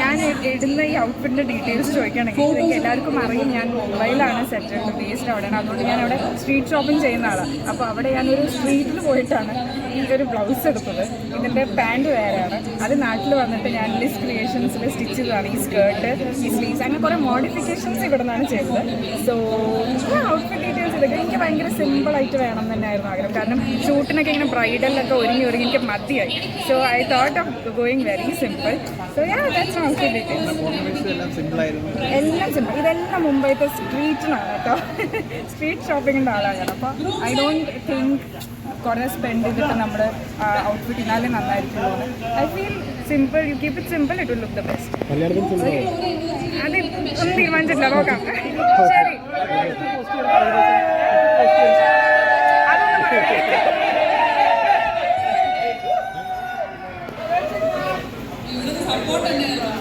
ഞാൻ ഇടുന്ന ഈ ഔട്ട്ഫിറ്റിന്റെ ഡീറ്റെയിൽസ് ചോദിക്കുകയാണെങ്കിൽ എനിക്ക് എല്ലാവർക്കും അറിയും. ഞാൻ മുംബൈയിലാണ് സെറ്റിൽഡ് ബേസ്ഡ് അവിടെയാണ്. അതുകൊണ്ട് ഞാൻ അവിടെ സ്ട്രീറ്റ് ഷോപ്പിംഗ് ചെയ്യുന്ന ആളാണ് അപ്പോൾ അവിടെ ഞാനൊരു സ്ട്രീറ്റിൽ പോയിട്ടാണ് ഈ ഒരു ബ്ലൗസ് എടുത്തത്. ഇതിന്റെ പാന്റ് വേറെയാണ്. അത് നാട്ടിൽ വന്നിട്ട് ഞാൻ ലിസ് ക്രിയേഷൻസിൽ സ്റ്റിച്ച് ചെയ്തതാണ്. ഈ സ്കേർട്ട് ഈ സ്ലീവ്സ് അങ്ങനെ കുറേ മോഡിഫിക്കേഷൻസ് ഇവിടെ നിന്നാണ് ചെയ്തത് സോ ഔട്ട്ഫിറ്റ് എനിക്ക് ഭയങ്കര സിമ്പിളായിട്ട് വേണം തന്നെയായിരുന്നു ആഗ്രഹം. കാരണം ഷൂട്ടിനൊക്കെ ഇങ്ങനെ ബ്രൈഡലൊക്കെ ഒരുങ്ങി ഒരുങ്ങി എനിക്ക് മതിയായി. So I thought of going very simple so yeah that's എല്ലാം സിമ്പിൾ ആയിരുന്നു എല്ലാം സിമ്പിൾ ഇതെല്ലാം മുംബൈത്തെ സ്ട്രീറ്റിനാണ് കേട്ടോ. സ്ട്രീറ്റ് ഷോപ്പിങ്ങിന്റെ ആളാണ് അപ്പോൾ ഐ ഡോണ്ട് തിങ്ക് കുറേ സ്പെൻഡ് ചെയ്തിട്ട് നമ്മൾ ഔട്ട്ഫിറ്റ് ഇന്നാലും നന്നായിരിക്കുള്ളൂ I feel simple you keep it simple it will look the best അതെ ഒന്നും തീരുമാനിച്ചിട്ടില്ല. നോക്കാം. ശരി ಸಪೋರ್ಟ್ ಅನ್ನೇ ಅಲ್ವಾ